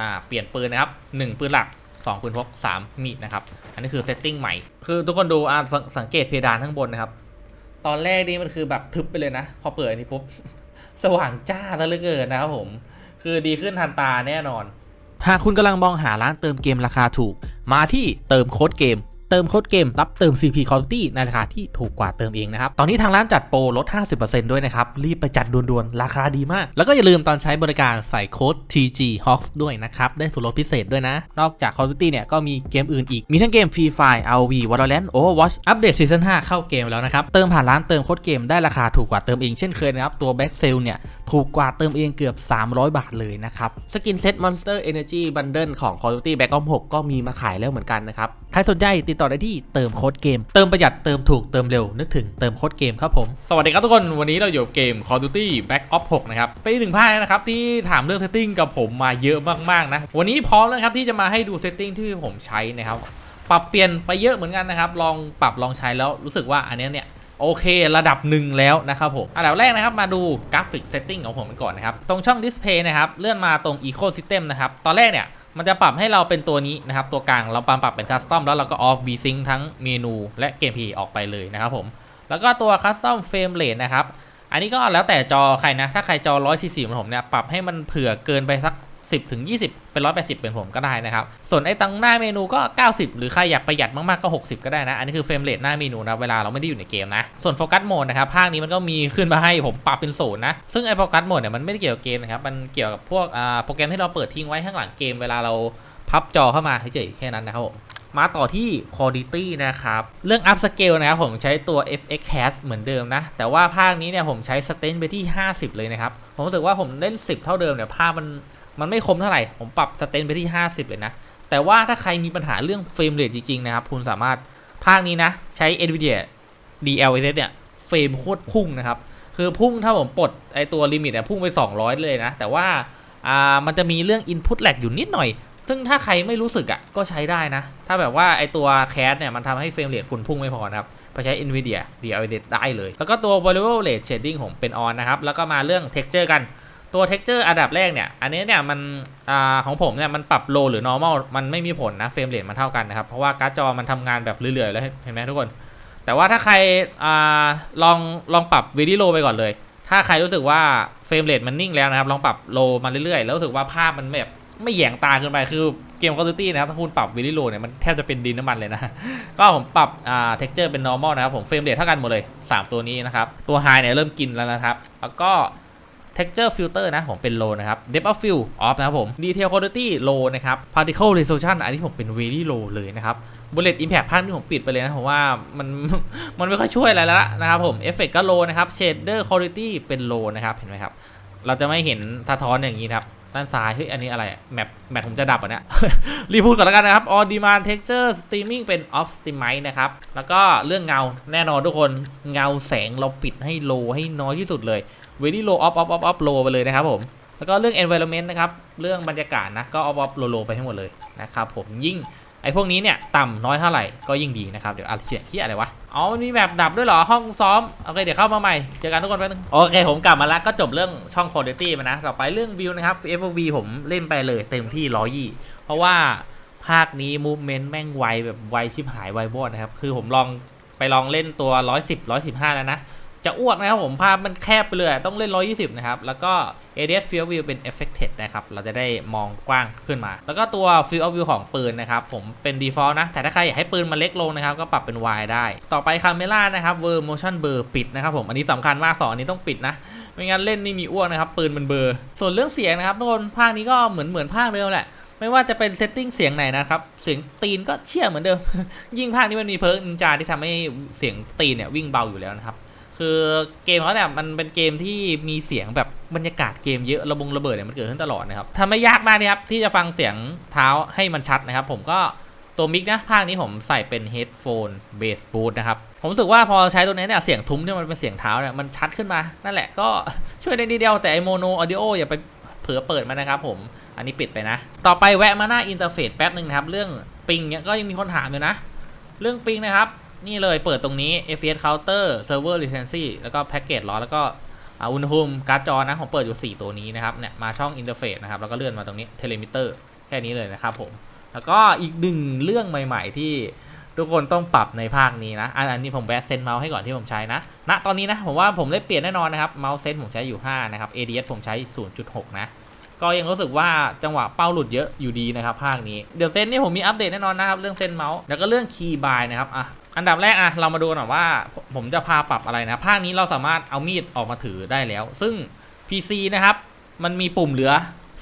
อ่าเปลี่ยนปืนนะครับ1ปืนหลัก 2 ปืนพก 3 มีดนะครับ อันนี้คือเซตติ้งใหม่ คือทุกคนดูอ่าสสังเกตเพดานข้างบนนะครับ ตอนแรกนี่มันคือแบบทึบไปเลยนะ พอเปิดอันนี้ปุ๊บ สว่างจ้าซะเหลือเกินนะครับผม คือดีขึ้นทันตาแน่นอน หากคุณกำลังมองหาร้านเติมเกมราคาถูก มาที่เติมโค้ดเกม เติมโค้ดเกมรับเติม CP Quality ในราคาที่ถูกกว่าเติมเองนะครับ ตอนนี้ทางร้านจัดโปรลด 50%ด้วยนะครับ รีบไปจัดด่วนๆ ราคาดีมาก แล้วก็อย่าลืมตอนใช้บริการใส่โค้ด TG Hawks ด้วยนะครับ ได้ส่วนลดพิเศษด้วยนะ นอกจาก Call of Duty เนี่ยก็มีเกมอื่นอีก มีทั้งเกม Free Fire ROV Valorant Overwatch อัปเดตซีซั่น5เข้าเกมแล้วนะครับ เติมผ่านร้านเติมโค้ดเกมได้ราคาถูกกว่าเติมเองเช่นเคยนะครับ ตัว Back Sale เนี่ย ถูกกว่าเติมเองเกือบ 300 บาทเลยนะครับสกินเซ็ต Monster Energy Bundle ของ Call of Duty Black Ops 6 ก็มีมาขายแล้วเหมือนกันนะครับ ใครสนใจติดต่อได้ที่เติมโค้ดเกม เติมประหยัดเติมถูกเติมเร็ว นึกถึงเติมโค้ดเกมครับผม สวัสดีครับทุกคนวันนี้เราอยู่กับเกม Call of Duty Black Ops 6 นะครับ เป็นอีกหนึ่งภาคนะครับที่ถามเรื่อง setting กับผมมาเยอะมากๆนะวันนี้พร้อมแล้วครับที่จะมาให้ดู setting ที่ผมใช้นะครับปรับเปลี่ยนไปเยอะเหมือนกันนะครับ ลองปรับลองใช้แล้วรู้สึกว่าอันเนี้ยเนี่ย โอเค ระดับหนึ่งแล้วนะครับผมอันดับแรกนะครับมาดูกราฟิกเซตติ้งของผมกันก่อนนะครับ ตรงช่อง Display นะครับ เลื่อนมาตรง Ecosystem นะครับ ตอนแรกเนี่ยมันจะปรับให้เราเป็นตัวนี้นะครับ ตัวกลางเราปรับปรับเป็นคัสตอมแล้วเราก็ off VSync ทั้งเมนูและเกมพีออกไปเลยนะครับผมแล้วก็ตัว Custom Frame Rate นะครับอันนี้ก็แล้วแต่จอใครนะ ถ้าใครจอ144เหมือนผมเนี่ยปรับให้มันเผื่อเกินไปสัก 10ถึง20 เป็น 180 เป็นผมก็ได้นะครับ ส่วนไอ้ตังหน้าเมนูก็ 90 หรือใครอยากประหยัดมาก ๆ ก็ 60 ก็ได้นะ อันนี้คือเฟรมเรทหน้าเมนูนะ เวลาเราไม่ได้อยู่ในเกมนะ ส่วนโฟกัสโหมดนะครับ ภาคนี้มันก็มีขึ้นมาให้ผมปรับเป็นศูนย์นะ ซึ่งไอ้โฟกัสโหมดเนี่ยมันไม่ได้เกี่ยวกับเกมนะครับ มันเกี่ยวกับพวกอ่าโปรแกรมที่เราเปิดทิ้งไว้ข้างหลังเกม เวลาเราพับจอเข้ามาเฉยๆแค่นั้นนะครับผมมาต่อที่ Quality นะครับ เรื่อง Up Scale นะครับ ผมใช้ตัว FX Cast เหมือนเดิมนะ แต่ว่าภาคนี้เนี่ยผมใช้ s t a n ไปที่ 50 เลยนะครับ ผมรู้สึกว่าผมเล่น 10 เท่าเดิมเนี่ยภาพมัน มันไม่คมเท่าไหร่ ผมปรับ Stain ไปที่ 50 เลยนะ แต่ว่าถ้าใครมีปัญหาเรื่องเฟรมเรทจริง ๆ นะครับ คุณสามารถภาคนี้นะ ใช้ NVIDIA DLSS เนี่ยเฟรมโคตรพุ่งนะครับ คือพุ่งถ้าผมปลดไอตัวลิมิตเนี่ยพุ่งไป 200 เลยนะ แต่ว่าอ่ามันจะมีเรื่อง Input lag อยู่นิดหน่อย ซึ่งถ้าใครไม่รู้สึกอะก็ใช้ได้นะ ถ้าแบบว่าไอตัวแคสเนี่ยมันทำให้เฟรมเรทคุณพุ่งไม่พอนะครับไปใช้ NVIDIA DLSS ได้เลย แล้วก็ตัว Variable Rate Shading ผมเป็น on นะครับ แล้วก็มาเรื่อง Texture กัน ตัว texture อันดับแรกเนี่ย อันนี้เนี่ยมันอของผมเนี่ยมันปรับ low หรือ normal มันไม่มีผลนะเฟรมเรทมันเท่ากันนะครับ เพราะว่าการ์ดจอมันทำงานแบบเรื่อยๆแล้วเห็นไหมทุกคน แต่ว่าถ้าใครอลองลองปรับ video low ไปก่อนเลย ถ้าใครรู้สึกว่าเฟรมเรทมันนิ่งแล้วนะครับ ลองปรับ low มาเรื่อยๆ แล้วรู้สึกว่าภาพมันแบบไม่แหยงตาเกินไปคือเกม Call of Duty นะครับถ้าคุณปรับ video low เนี่ยมันแทบจะเป็นดินน้ำมันเลยนะ ก็ผมปรับอ่า texture เป็น normal นะครับ ผมเฟรมเรทเท่ากันหมดเลย 3 ตัวนี้นะครับ ตัว high เนี่ยเริ่มกินแล้วนะครับ แล้วก็ texture filter นะผมเป็น low นะครับ depth of field off นะครับผม detail quality low นะครับ particle resolution อันนี้ผมเป็น very low เลยนะครับ bullet impact ภาคที่ผมปิดไปเลยนะผมว่ามันมันไม่ค่อยช่วยอะไรแล้วนะครับผม effect ก็ low นะครับ shader quality เป็น low นะครับเห็นไหมครับ เราจะไม่เห็นสะท้อนอย่างนี้นครับด้านซ้ายเฮ้ยอันนี้อะไรแมปแมปผมจะดับอะเนี่ยรีพูดก่อนแล้วกันนะครับ on demand texture streaming เป็น optimize นะครับ แล้วก็เรื่องเงาแน่นอนทุกคนเงาแสงเราปิดให้ low ให้น้อยที่สุดเลย very low off off off off low ไปเลยนะครับผม แล้วก็เรื่อง environment นะครับ เรื่องบรรยากาศนะ ก็ off off low low ไปให้หมดเลยนะครับผม ยิ่งไอ้พวกนี้เนี่ยต่ำน้อยเท่าไหร่ก็ยิ่งดีนะครับ เดี๋ยวอะไรเสียที่อะไรวะ อ๋อมันมีแบบดับด้วยเหรอ ห้องซ้อม โอเค เดี๋ยวเข้ามาใหม่ เจอกันทุกคนแป๊บนึงโอเค ผมกลับมาแล้วก็จบเรื่องช่อง quality มานะ ต่อไปเรื่องวิวนะครับ FOV ผมเล่นไปเลยเต็มที่ร้อยี่เพราะว่าภาคนี้ movement แม่งไวแบบไวชิบหายไวบอดนะครับ คือผมลองไปลองเล่นตัว 110 115 แล้วนะ จะอ้วกนะครับผมภาพมันแคบไปเลยต้องเล่น 120 นะครับ แล้วก็ ADS Field View เป็น Affected นะครับ เราจะได้มองกว้างขึ้นมา แล้วก็ตัว Field of View ของปืนนะครับ ผมเป็น Default นะ แต่ถ้าใครอยากให้ปืนมันเล็กลงนะครับ ก็ปรับเป็น Wide ได้ ต่อไป Camera นะครับ Ver Motion Blur ปิดนะครับผม อันนี้สำคัญมากสองอันนี้ต้องปิดนะไม่งั้นเล่นนี่มีอ้วกนะครับ ปืนมันเบอร์ส่วนเรื่องเสียงนะครับทุกคนภาคนี้ก็เหมือนเหมือนภาคเดิมแหละไม่ว่าจะเป็นเซตติ้งเสียงไหนนะครับ เสียงตีนก็เชี่ยเหมือนเดิม ยิ่งภาคนี้มันมีเพิร์กนินจาที่ทำให้เสียงตีนเนี่ยวิ่งเบาอยู่แล้วนะครับ คือเกมเขาเนี่ยมันเป็นเกมที่มีเสียงแบบบรรยากาศเกมเยอะระบงระเบิดเนี่ยมันเกิดขึ้นตลอดนะครับทำไม่ยากมากนะครับที่จะฟังเสียงเท้าให้มันชัดนะครับ ผมก็ตัวมิกนะภาคนี้ผมใส่เป็น headphone bass boost นะครับ ผมรู้สึกว่าพอใช้ตัวนี้เนี่ยเสียงทุ้มที่ยมันเป็นเสียงเท้าเนี่ยมันชัดขึ้นมา นั่นแหละก็ช่วยได้นิดเดียวแต่ไอโมโนออดิโออย่าไปเผลอเปิดมันนะครับผมอันนี้ปิดไปนะ ต่อไปแวะมาหน้าอินเทอร์เฟซแป๊บหนึ่งนะครับ เรื่องปิงเนี่ยก็ยังมีคนถามอยู่นะ เรื่องปิงนะครับ นี่เลยเปิดตรงนี้ FPS Counter Server Latency แล้วก็ Package Loss แล้วก็อุณหภูมิการ์ดจอนะผมเปิดอยู่ 4 ตัวนี้นะครับเนี่ยมาช่องอินเทอร์เฟซนะครับแล้วก็เลื่อนมาตรงนี้ Telemeter แค่นี้เลยนะครับผม แล้วก็อีกหนึ่งเรื่องใหม่ ๆ ที่ทุกคนต้องปรับในภาคนี้นะ อันนี้ผมแวะเซนเมาส์ให้ก่อนที่ผมใช้นะณตอนนี้นะผมว่าผมได้เปลี่ยนแน่นอนนะครับเมาส์เซนผมใช้อยู่ 5 นะครับ ADS ผมใช้ 0.6 นะ ก็ยังรู้สึกว่าจังหวะเป้าหลุดเยอะอยู่ดีนะครับภาคนี้เดี๋ยวเซนนี่ผมมีอัปเดตแน่นอนนะครับเรื่องเซนเมาส์แล้วก็เรื่องคีย์บายนะครับอะอันดับแรกอะเรามาดูหน่อยว่าผมจะพาปรับอะไรนะภาคนี้เราสามารถเอามีดออกมาถือได้แล้ว ซึ่ง PC นะครับมันมีปุ่มเหลือ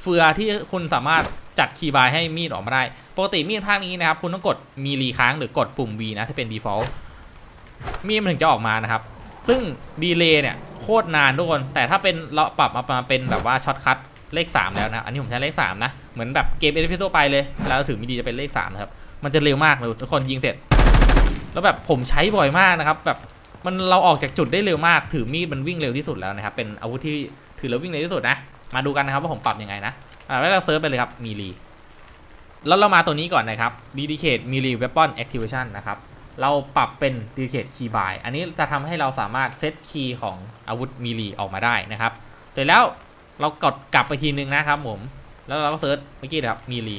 เฟือที่คุณสามารถจัดคีย์บายให้มีดออกมาได้ ปกติมีดภาคนี้นะครับ คุณต้องกดมีรีค้างหรือกดปุ่ม V นะที่เป็น default มีดมันถึงจะออกมานะครับ ซึ่งดีเลย์เนี่ย โคตรนานทุกคน แต่ถ้าเป็นเราปรับมาเป็นแบบว่าช็อตคัท เลข 3 แล้วนะ อันนี้ผมใช้เลข 3 นะ เหมือนแบบเกมเอ p ทั่วไปเลยแล้วเราถือมีดีจะเป็นเลข3นะครับ มันจะเร็วมากเลยทุกคนยิงเสร็จ แล้วแบบผมใช้บ่อยมากนะครับ แบบมันเราออกจากจุดได้เร็วมาก ถือมีดมันวิ่งเร็วที่สุดแล้วนะครับ เป็นอาวุธที่ถือแล้ววิ่งเร็วที่สุดนะ มาดูกันนะครับว่าผมปรับยังไงนะอ่าแล้วเราเซิร์ชไปเลยครับ มีรี แล้วเรามาตัวนี้ก่อนนะครับ dedicate melee weapon activation นะครับ เราปรับเป็น dedicate key buy อันนี้จะทำให้เราสามารถเซตคีย์ของอาวุธมีรีออกมาได้นะครับ เสร็จแล้ว เรากดกลับไปทีนึงนะครับผม แล้วเราก็เซิร์ชเมื่อกี้นะครับมีรี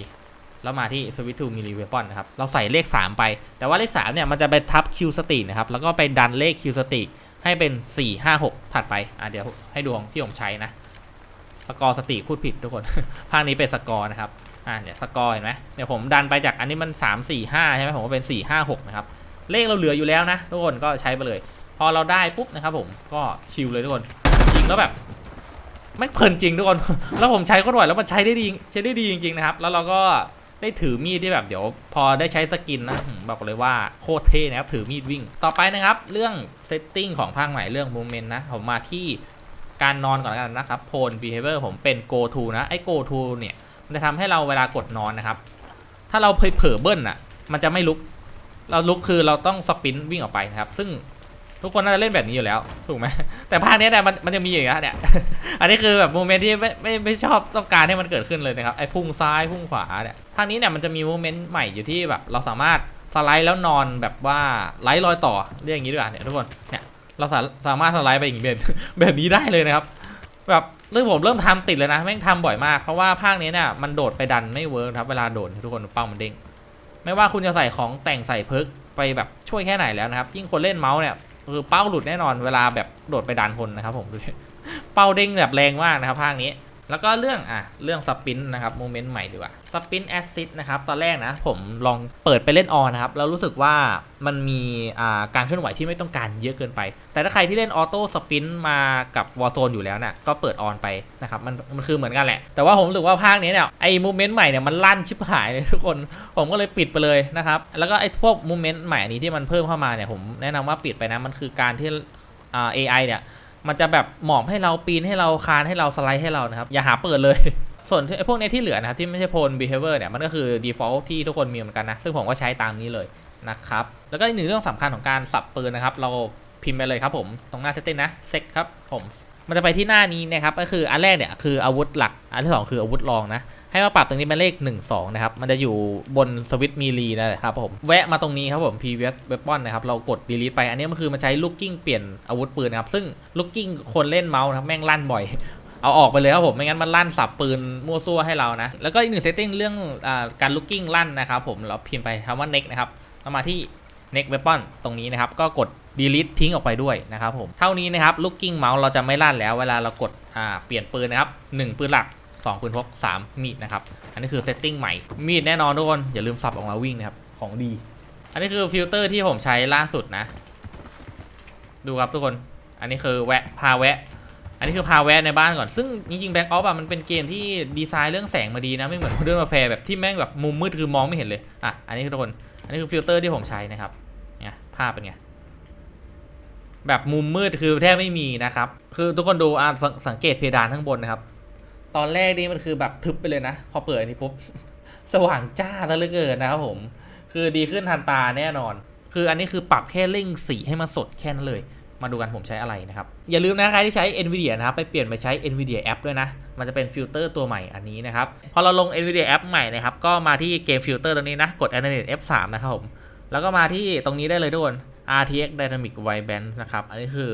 แล้วมาที่ switch to melee weapon นะครับ เราใส่เลข 3 ไป แต่ว่าเลข 3 เนี่ย มันจะไปทับ Q stick นะครับ แล้วก็ไปดันเลข Q stick ให้เป็น 4 5 6 ถัดไป อะเดี๋ยวให้ดูของที่ผมใช้นะ สกอร์สติพูดผิดทุกคน ภาคนี้เป็นสกอร์นะครับ อ่าเนี่ยสกอร์เห็นไหมเดี๋ยวผมดันไปจากอันนี้มัน 3 4 5 ใช่ไหมผมก็เป็น 4 5 6 นะครับ เลขเราเหลืออยู่แล้วนะ ทุกคนก็ใช้ไปเลย พอเราได้ปุ๊บนะครับผม ก็ชิลเลยทุกคน ยิงแล้วแบบ ไม่เพลินจริงทุกคน แล้วผมใช้โคตรบ่อยแล้วมันใช้ได้ดีใช้ได้ดีจริงๆนะครับ แล้วเราก็ได้ถือมีดที่แบบเดี๋ยว พอได้ใช้สกินนะบอกเลยว่าโคตรเท่นะครับถือมีดวิ่ง ต่อไปนะครับ เรื่องเซตติ้งของภาคใหม่เรื่อง movement นะผมมาที่การนอนก่อนกันนะครับโพล behavior ผมเป็น go to นะไอ้ go to เนี่ยมันจะทำให้เราเวลากดนอนนะครับ ถ้าเราเผลอเผลอเบิ้ลอะ มันจะไม่ลุก เราลุกคือเราต้องสปินวิ่งออกไปนะครับ ซึ่ง ทุกคนน่าจะเล่นแบบนี้อยู่แล้ว ถูกไหมแต่ภาคนี้เนี่ยมันมันจะมีอย่างเงี้ยเนี่ย อันนี้คือแบบโมเมนต์ที่ไม่ไม่ไม่ชอบต้องการให้มันเกิดขึ้นเลยนะครับไอ้พุ่งซ้ายพุ่งขวาเนี่ยภาคนี้เนี่ยมันจะมีโมเมนต์ใหม่อยู่ที่แบบเราสามารถสไลด์แล้วนอนแบบว่าไลท์รอยต่อเรียกอย่างนี้ดีกว่าเนี่ยทุกคนเนี่ยเราสาสามารถสไลด์ไปอย่างแบบแบบนี้ได้เลยนะครับ แบบเรื่องผมเริ่มทำติดเลยนะแม่งทำบ่อยมากเพราะว่าภาคนี้เนี่ยมันโดดไปดันไม่เวิร์กครับเวลาโดดทุกคนเป้ามันเด้งไม่ว่าคุณจะใส่ของแต่งใส่เพิร์กไปแบบช่วยแค่ไหนแล้วนะครับยิ่งคนเล่นเมาส์เนี่ย คือเป้าหลุดแน่นอนเวลาแบบโดดไปดันคนนะครับผมดูเป้าเด้งแบบแรงมากนะครับภาคนี้ แล้วก็เรื่องอะเรื่องสปินนะครับโมเมนต์ใหม่ดีกว่าสปินแอซ i ดนะครับตอนแรกนะผมลองเปิดไปเล่นออนนะครับแล้วรู้สึกว่ามันมีอ่าการเคลื่อนไหวที่ไม่ต้องการเยอะเกินไป แต่ถ้าใครที่เล่นออโต้สปินมากับวอ r z โซนอยู่แล้วเนี่ยก็เปิดออนไปนะครับมันมันคือเหมือนกันแหละ แต่ว่าผมรู้สึกว่าภาคนี้เนี่ยไอ้โมเมนต์ใหม่เนี่ยมันลั่นชิบหายเลยทุกคนผมก็เลยปิดไปเลยนะครับแล้วก็ไอ้พวกโมเมนต์ใหม่อันนี้ที่มันเพิ่มเข้ามาเนี่ยผมแนะนำว่าปิดไปนะมันคือการที่อ่า AI เนี่ย มันจะแบบหมอบให้เราปีนให้เราคานให้เราสไลด์ให้เรานะครับ อย่าหาเปิดเลย ส่วนไอ้พวกเนี้ยที่เหลือนะครับที่ไม่ใช่โพล behavior เนี่ยมันก็คือ default ที่ทุกคนมีเหมือนกันนะ ซึ่งผมก็ใช้ตามนี้เลยนะครับ แล้วก็อีกหนึ่งเรื่องสำคัญของการสับปืนนะครับ เราพิมพ์ไปเลยครับผม ตรงหน้า setting นะ set ครับผม มันจะไปที่หน้านี้นะครับ ก็คืออันแรกเนี่ยคืออาวุธหลัก อันที่สองคืออาวุธรองนะ ให้มาปรับตรงนี้เป็นเลข 1 2 นะครับ มันจะอยู่บนสวิตช์มีลีนะครับผม แวะมาตรงนี้ครับผม previous weapon นะครับ เรากด delete ไป อันนี้มันคือมันใช้ looking เปลี่ยนอาวุธปืนนะครับ ซึ่ง looking คนเล่นเมาส์นะครับแม่งลั่นบ่อยเอาออกไปเลยครับผม ไม่งั้นมันลั่นสับปืนมั่วซั่วให้เรานะ แล้วก็อีกหนึ่ง setting เรื่องอการ looking ลั่นนะครับผม เราพิมพ์ไปคำว่า next นะครับเรามาที่ next weapon ตรงนี้นะครับ ก็กด delete ทิ้งออกไปด้วยนะครับผม เท่านี้นะครับ looking mouse เราจะไม่ลั่นแล้ว เวลาเรากดเปลี่ยนปืนนะครับหนึ่งปืนหลัก 2ปืนพก3มีดนะครับ อันนี้คือเซตติ้งใหม่ มีดแน่นอนทุกคนอย่าลืมสับออกมาวิ่งนะครับ ของดี อันนี้คือฟิลเตอร์ที่ผมใช้ล่าสุดนะ ดูครับทุกคน อันนี้คือแวะพาแวะ อันนี้คือพาแวะในบ้านก่อน ซึ่งจริงๆแบ็กออฟอะมันเป็นเกมที่ดีไซน์เรื่องแสงมาดีนะ ไม่เหมือน Modern Warfare แบบที่แม่งแบบมุมมืดคือมองไม่เห็นเลย อะ อันนี้คือทุกคน อันนี้คือฟิลเตอร์ที่ผมใช้นะครับ เนี่ยภาพเป็นไงแบบมุมมืดคือแทบไม่มีนะครับ คือทุกคนดูอะสงสังเกตเพดานข้างบนนะครับ ตอนแรกนี่มันคือแบบทึบไปเลยนะ พอเปิดอันนี้ปุ๊บ สว่างจ้าซะเหลือเกินนะครับผม คือดีขึ้นทันตาแน่นอน คืออันนี้คือปรับแค่เร่งสีให้มันสดแค่นั้นเลยมาดูกันผมใช้อะไรนะครับ อย่าลืมนะใครที่ใช้ NVIDIA นะครับ ไปเปลี่ยนไปใช้ NVIDIA App ด้วยนะ มันจะเป็นฟิลเตอร์ตัวใหม่อันนี้นะครับ พอเราลง NVIDIA App ใหม่นะครับ ก็มาที่เกมฟิลเตอร์ตรงนี้นะ กด Animate F3 นะครับผม แล้วก็มาที่ตรงนี้ได้เลยทุกคน RTX Dynamic White Balance นะครับ อันนี้คือ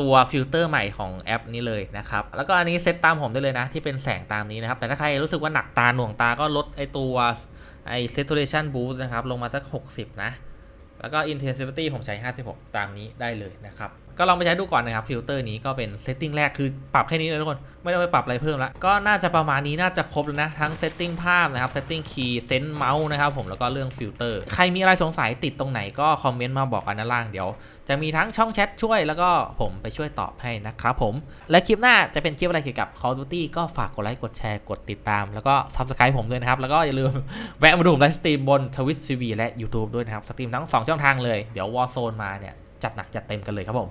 ตัวฟิลเตอร์ใหม่ของแอปนี้เลยนะครับ แล้วก็อันนี้เซตตามผมได้เลยนะ ที่เป็นแสงตามนี้นะครับ แต่ถ้าใครรู้สึกว่าหนักตาหน่วงตาก็ลดไอตัวไอ saturation boost นะครับ ลงมาสัก 60 นะ แล้วก็ intensity ผมใช้ 56 ตามนี้ได้เลยนะครับ ก็ลองไปใช้ดูก่อนนะครับฟิลเตอร์นี้ก็เป็นเซตติ้งแรกคือปรับแค่นี้เลยทุกคน ไม่ต้องไปปรับอะไรเพิ่มแล้วก็น่าจะประมาณนี้น่าจะครบแล้วนะ ทั้งเซตติ้งภาพนะครับเซตติ้งคีย์เซนต์เมาส์นะครับผมแล้วก็เรื่องฟิลเตอร์ใครมีอะไรสงสัยติดตรงไหนก็คอมเมนต์มาบอกกันด้านล่างเดี๋ยว จะมีทั้งช่องแชทช่วยแล้วก็ผมไปช่วยตอบให้นะครับผมและคลิปหน้าจะเป็นคลิปอะไรเกี่ยวกับ Call of Duty ก็ฝากกดไลค์กดแชร์กดติดตาม แล้วก็ Subscribe ผมด้วยนะครับแล้วก็อย่าลืมแวะมาดูผมไลฟ์สตรีมบน Twitch TV และ YouTube ด้วยนะครับสตรีมทั้ง 2 ช่องทางเลยเดี๋ยว Warzone มาเนี่ยจัดหนักจัดเต็มกันเลยครับผม